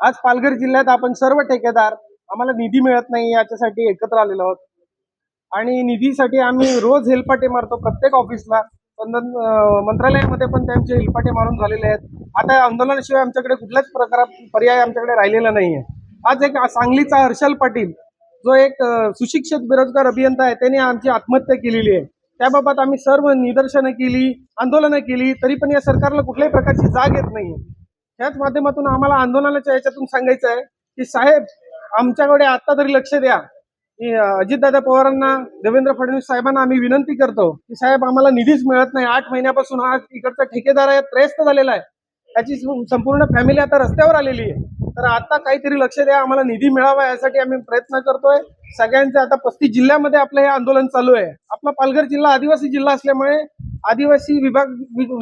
आज पालघर जिल्ह्यात आपण सर्व ठेकेदार आम्हाला निधी मिळत नाही याच्यासाठी एकत्र आलेलो आहोत. आणि निधीसाठी आम्ही रोज हेलपाटे मारतो प्रत्येक ऑफिसला. संदन मंत्रालयामध्ये पण त्यांचे हेलपाटे मारून झालेले आहेत. आता या आंदोलनाशिवाय आमच्याकडे कुठल्याच प्रकार पर्याय आमच्याकडे राहिलेला नाही आहे आज एक सांगलीचा हर्षल पाटील जो एक सुशिक्षित बेरोजगार अभियंता आहे त्यांनी आमची आत्महत्या केलेली आहे. त्याबाबत आम्ही सर्व निदर्शनं केली आंदोलनं केली तरी पण या सरकारला कुठल्याही प्रकारची जाग येत नाहीये. त्याच माध्यमातून आम्हाला आंदोलनाच्या याच्यातून सांगायचं आहे की साहेब आमच्याकडे आता तरी लक्ष द्या. की अजितदादा पवारांना देवेंद्र फडणवीस साहेबांना आम्ही विनंती करतो की साहेब आम्हाला निधीच मिळत नाही. आठ महिन्यापासून हा इकडचा ठेकेदार आहे त्रयस्त झालेला आहे. त्याची संपूर्ण फॅमिली आता रस्त्यावर आलेली आहे. तर आता काहीतरी लक्ष द्या आम्हाला निधी मिळावा यासाठी आम्ही प्रयत्न करतोय. सगळ्यांचे आता पस्तीस जिल्ह्यामध्ये आपलं हे आंदोलन चालू आहे. आपला पालघर जिल्हा आदिवासी जिल्हा असल्यामुळे आदिवासी विभाग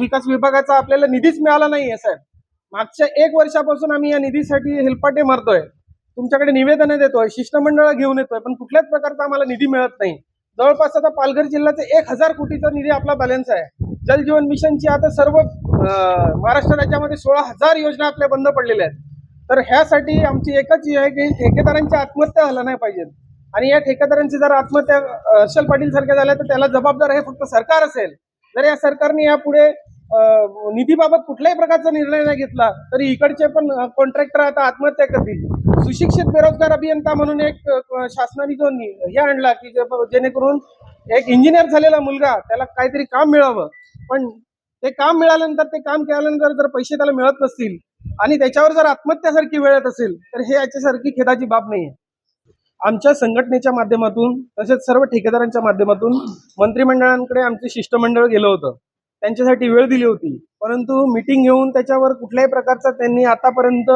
विकास विभागाचा आपल्याला निधीच मिळाला नाही आहे साहेब. मागच्या एक वर्षापासून आम्ही या निधीसाठी हेलपाटे मारतोय. तुमच्याकडे निवेदनं देतोय शिष्टमंडळ घेऊन येतोय पण कुठल्याच प्रकारचा आम्हाला निधी मिळत नाही. जवळपास आता पालघर जिल्ह्याचा एक हजार कोटीचा निधी आपला बॅलन्स आहे. जल जीवन मिशनची आता सर्व महाराष्ट्र राज्यामध्ये सोळा हजार योजना आपल्या बंद पडलेल्या आहेत. तर ह्यासाठी आमची एकच ही आहे की ठेकेदारांची आत्महत्या झाल्या नाही पाहिजेत. आणि या ठेकेदारांची जर आत्महत्या हर्षल पाटील सारख्या झाल्या तर त्याला जबाबदार हे फक्त सरकार असेल. जर या सरकारने यापुढे निधीबाबत कुठल्याही प्रकारचा निर्णय नाही घेतला तरी इकडचे पण कॉन्ट्रॅक्टर आता आत्महत्या करतील. सुशिक्षित बेरोजगार अभियंता म्हणून एक शासनाने जो हे आणला की जेणेकरून एक इंजिनियर झालेला मुलगा त्याला काहीतरी काम मिळावं. पण ते काम मिळाल्यानंतर ते काम केल्यानंतर जर पैसे त्याला मिळत नसतील आणि त्याच्यावर जर आत्महत्यासारखी वेळ येत असेल तर हे याच्यासारखी खेदाची बाब नाही आहे आमच्या संघटनेच्या माध्यमातून तसेच सर्व ठेकेदारांच्या माध्यमातून मंत्रिमंडळांकडे आमचे शिष्टमंडळ गेलं होतं. त्यांच्यासाठी वेळ दिली होती. परंतु मिटिंग घेऊन त्याच्यावर कुठल्याही प्रकारचा त्यांनी आतापर्यंत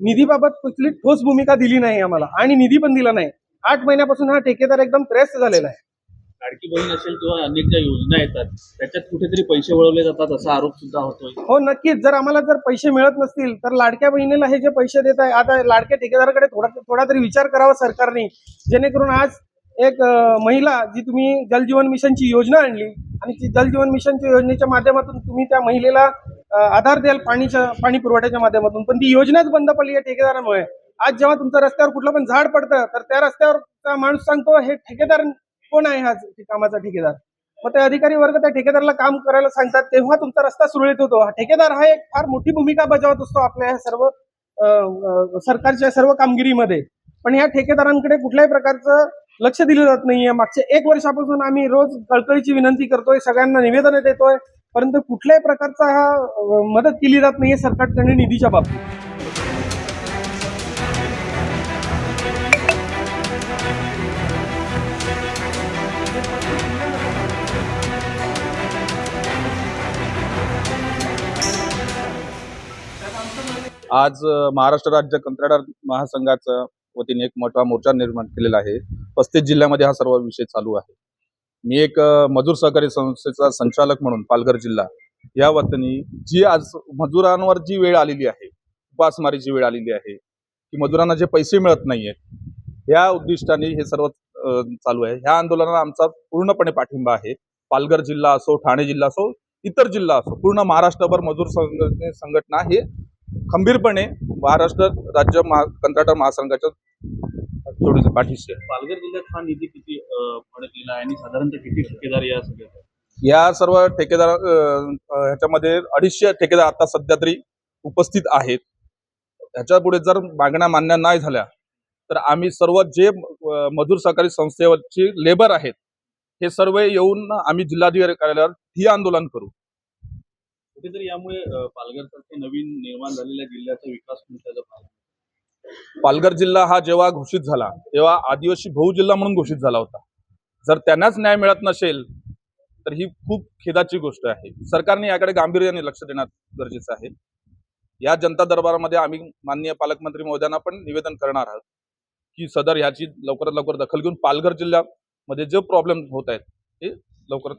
निधीबाबत कुठली ठोस भूमिका दिली नाही आम्हाला आणि निधी पण दिला नाही. आठ महिन्यापासून हा ठेकेदार एकदम त्रयस्त झालेला आहे. लाडकी बहीण असेल किंवा अनेक ज्या योजना येतात त्याच्यात कुठेतरी पैसे वळवले जातात असा आरोप सुद्धा होतोय. हो नक्कीच. जर आम्हाला जर पैसे मिळत नसतील तर लाडक्या बहिणीला हे जे पैसे देत आहे आता लाडक्या ठेकेदाराकडे थोडा थोडा तरी विचार करावा सरकारने. जेणेकरून आज एक महिला जी तुम्ही जलजीवन मिशनची योजना आणली आणि ती जलजीवन मिशनच्या योजनेच्या माध्यमातून तुम्ही त्या महिलेला आधार द्याल पाणीच्या पाणी पुरवठ्याच्या माध्यमातून. पण ती योजनाच बंद पडली या ठेकेदारामुळे. आज जेव्हा तुमच्या रस्त्यावर कुठलं पण झाड पडतं तर त्या रस्त्यावर माणूस सांगतो हे ठेकेदार कोण आहे हा कामाचा ठेकेदार? मग ते अधिकारी वर्ग त्या ठेकेदाराला काम करायला सांगतात तेव्हा तुमचा रस्ता सुरळीत होतो. हा ठेकेदार हा एक फार मोठी भूमिका बजावत असतो आपल्या ह्या सर्व सरकारच्या सर्व कामगिरीमध्ये. पण या ठेकेदारांकडे कुठल्याही प्रकारचं लक्ष दिलं जात नाहीये. मागच्या एक वर्षापासून आम्ही रोज कळकळीची विनंती करतोय सगळ्यांना निवेदन देतोय परंतु कुठल्याही प्रकारचा हा मदत केली जात नाहीये सरकारकडे निधीच्या बाबतीत. आज महाराष्ट्र राज्य कंत्राटदार महासंघाचं वतीने एक मोठा मोर्चा निर्माण केलेला आहे. पस्तीस जिल्ह्यामध्ये हा सर्व विषय चालू आहे. मी एक मजूर सहकारी संस्थेचा संचालक म्हणून पालघर जिल्हा या वतीने जी आज मजुरांवर जी वेळ आलेली आहे उपासमारीची वेळ आलेली आहे की मजुरांना जे पैसे मिळत नाहीयेत या उद्दिष्टाने हे सर्व चालू आहे. ह्या आंदोलनाला आमचा पूर्णपणे पाठिंबा आहे. पालघर जिल्हा असो ठाणे जिल्हा असो इतर जिल्हा असो पूर्ण महाराष्ट्रभर मजूर संघटने संघटना हे खंबीरपणे महाराष्ट्र राज्य महा कंत्राटर महासंघाच्या जोडीचे पाठीशी. आहे. पालघर जिल्ह्यात हा निधी किती अं, अडकलेला आहे? आणि साधारणतः किती ठेकेदार या सगळ्यात? या सर्व ठेकेदार अं, अं, ह्याच्यामध्ये अडीचशे ठेकेदार आता सध्या तरी उपस्थित आहेत. ह्याच्या पुढे जर मागण्या मान्य नाही झाल्या तर आम्ही सर्व जे अं, मजूर सहकारी संस्थेवरची लेबर आहेत हे सर्व येऊन आम्ही जिल्हाधिकारी कार्यालयावर ही आंदोलन करू. कुठेतरी यामुळे अं, पालघर सारखे नवीन निर्माण झालेल्या जिल्ह्याचा विकास पालन. पालघर जिल्हा हा जेव्हा घोषित झाला तेव्हा आदिवासी बहुजिल्हा म्हणून घोषित झाला होता. जर त्यांनाच न्याय मिळत नसेल तर ही खूप खेदाची गोष्ट आहे. सरकारने याकडे गांभीर्याने लक्ष देण्यात गरजेचं आहे. या जनता दरबारामध्ये आम्ही माननीय पालकमंत्री महोदयांना पण निवेदन करणार आहोत की सदर ह्याची लवकरात लवकर दखल घेऊन पालघर जिल्ह्यामध्ये जे प्रॉब्लेम होत आहेत ते लवकरात